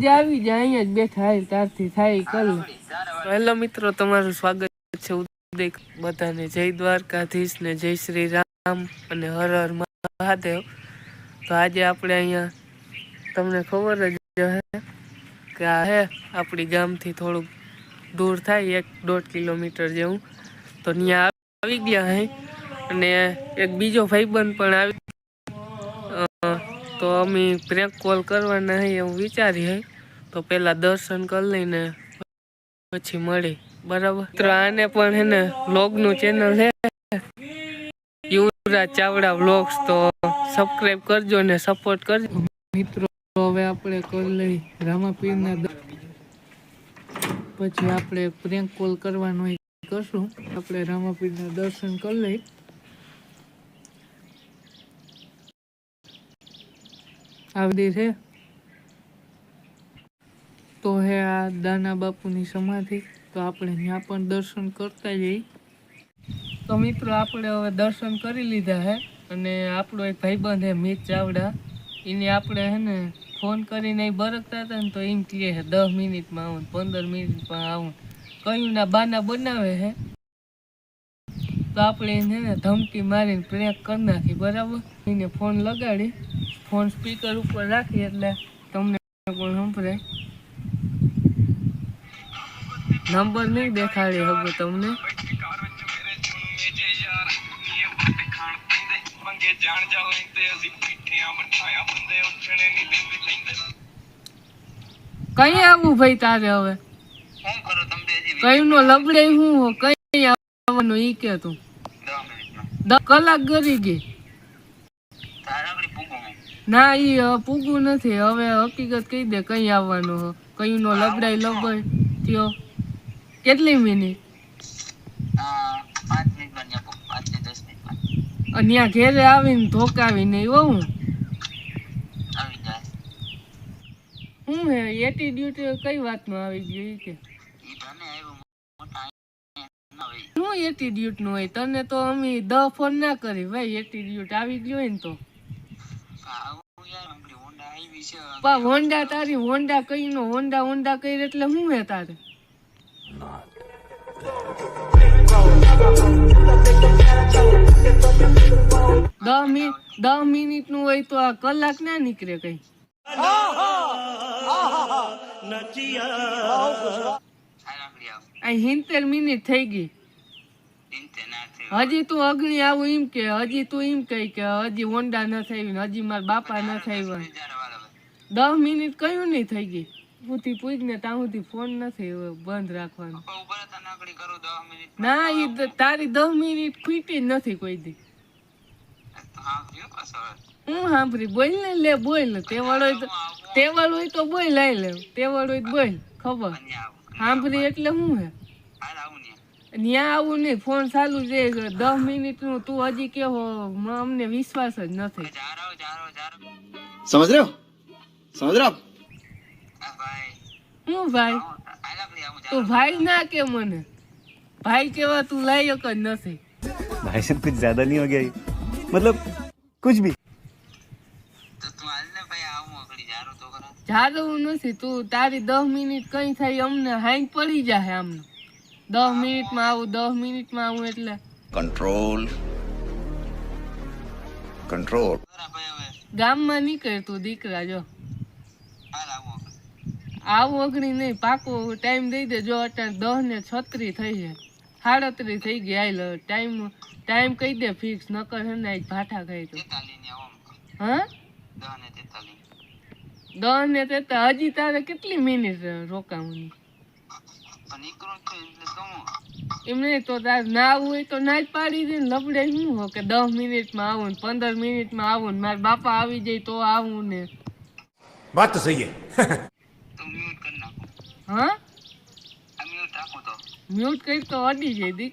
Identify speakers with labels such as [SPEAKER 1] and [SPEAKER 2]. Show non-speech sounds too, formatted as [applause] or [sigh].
[SPEAKER 1] મજા આવી જાય, અહીંયા જ બેઠા તારથી થાય કલ હેલો મિત્રો, તમારું સ્વાગત છે ઉદય બધાને. જય દ્વારકાધીશ ને જય શ્રી રામ અને હર હર મહાદેવ. તો આજે આપણે અહીંયા, તમને ખબર જ હે કે આ હે આપણી ગામથી થોડુંક દૂર થાય, એક દોઢ કિલોમીટર જેવું. તો ત્યાં આવી ગયા હે અને એક બીજો ભાઈબંધ પણ આવી તો અમે પ્રેન્ક કોલ કરવાના હે એવું વિચારીએ. તો પેલા દર્શન કરી લઈને પછી મળી. બરાબર? તો આને પણ હે ને વ્લોગનું ચેનલ છે યુવરાજ ચાવડા વ્લોગ્સ તો સબસ્ક્રાઇબ કરજો ને સપોર્ટ કરજો. મિત્રો, હવે આપણે કરી લઈ રામાપીરના દ- પછી આપણે પ્રેન્ક કોલ કરવાનો કરશું. આપણે રામાપીરના દર્શન કરી લઈ. આવડી છે તો હે આ દાના બાપુની સમાધિ. તો આપણે ત્યાં પણ દર્શન કરતા જઈ તો મિત્રો, આપણે હવે દર્શન કરી લીધા હે. અને આપણો એક ભાઈબંધ હે, મિત ચાવડા. એને આપણે હે ને ફોન કરીને ઈ બરકતા હતા ને તો એમ કહે છે દસ મિનિટમાં આવું પંદર મિનિટમાં આવું કયું ના બાના બનાવે હે. તો આપણે એને ને ધમકી મારીને પ્રેક કરી નાખી, બરાબર? એને ફોન લગાડી. ફોન સ્પીકર ઉપર રાખી એટલે તમને પણ સંભળાય. નંબર નહીં દેખાડી હગો તમને. કઈ આવું ભાઈ તારે હવે? કઈ નો લબડે હું હો, કઈ આવવાનું ઈ કે તું.
[SPEAKER 2] દસ
[SPEAKER 1] કલાક ગરી ગઈ. ના, ઈ પૂગું નથી. હવે હકીકત કહી દે કઈ આવવાનું કઈ નો લબડાઈ લબડ થયો કેટલી મિનિટ
[SPEAKER 2] ત્યાં
[SPEAKER 1] ઘેરે આવીને ધોકાવીને એવું હું? હું એટીટ્યુડ કઈ વાતમાં આવી ગયો કે?
[SPEAKER 2] અહીંયા
[SPEAKER 1] શું એટીટ્યુડનું હોય? તને તો અમે દ ફોન ના કરી ભાઈ એટીટ્યુડ આવી ગયો હોય ને તો.
[SPEAKER 2] હોન્ડા
[SPEAKER 1] તારી હોન્ડા કઈ નો હોન્ડા હોન્ડા કઈ એટલે શું હે તારે? મિનિટ દસ મિનિટનું હોય તો આ કલાક ના નીકળે કઈ. હિંતેર મિનિટ થઈ ગઈ. હજી તું અગ્નિ આવું એમ કે, હજી તું એમ કહે કે હજી ઓંડા ન થઈ હજી મારા બાપા ન થઈ દસ મિનિટ કયું નહીં થઈ ગઈ? સુધી પૂછ ને ત્યાં સુધી ફોન નથી બંધ રાખવાનો. ના એ તારી દસ મિનિટ ખૂટી નથી કોઈ દી.
[SPEAKER 2] હું
[SPEAKER 1] સાંભળી બોલ ને લે બોલ તેવાળો તેવાળો હોય તો બોલ લઈ લે. તેવાળો હોય બોલ ખબર? સાંભળી એટલે શું હે? ત્યાં આવું નહીં ફોન ચાલુ છે. દસ મિનિટનું તું હજી કેવો અમને વિશ્વાસ જ નથી.
[SPEAKER 3] સમજ રહ્યો?
[SPEAKER 2] સમજ રહ્યો?
[SPEAKER 1] હું ભાઈ
[SPEAKER 2] હાલ આગળ આવું
[SPEAKER 1] તું ભાઈ ના કે મને ભાઈ કેવા તું લાયક જ નથી
[SPEAKER 4] भाई साहब कुछ ज्यादा नहीं हो गया ये? मतलब कुछ भी
[SPEAKER 2] તો તું હાલ ને ભાઈ આવું આગળ જારો તો ખરા
[SPEAKER 1] જાદવું નથી તું તારી દસ મિનિટ કઈ થાય અમને હાઈ પડી જાય આમને દસ મિનિટમાં આવું દસ મિનિટમાં આવું એટલે
[SPEAKER 3] कंट्रोल कंट्रोल
[SPEAKER 2] ખરા ભાઈ હવે
[SPEAKER 1] ગામમાં નીકળ તું દીકરા જો
[SPEAKER 2] હાલ આવું આગળ
[SPEAKER 1] આવું અગણી નહીં, પાકો ટાઈમ દઈ દે. જો અત્યારે દસ ને છત્રી થઈ છે. સાડત્રી થઈ ગઈ આઈ લો ટાઈમ ટાઈમ કહી દે ફિક્સ નકર હે ને ભાઠા ખાઈ તો. હા?
[SPEAKER 2] દસ ને
[SPEAKER 1] તેતા હજી તારે કેટલી મિનિટ રોકાવાની?
[SPEAKER 2] એમને તો
[SPEAKER 1] તાર ના આવવું હોય તો ના જ પાડી દે લપડે શું હો કે દસ મિનિટમાં આવું ને પંદર મિનિટમાં આવું ને મારા બાપા આવી જાય તો આવું ને.
[SPEAKER 5] વાત
[SPEAKER 2] સહી [laughs] મ્યુટ કરી નાખો.
[SPEAKER 1] હા?
[SPEAKER 2] મ્યુટ રાખો તો.
[SPEAKER 1] મ્યુટ કરી તો અડી જઈ દીક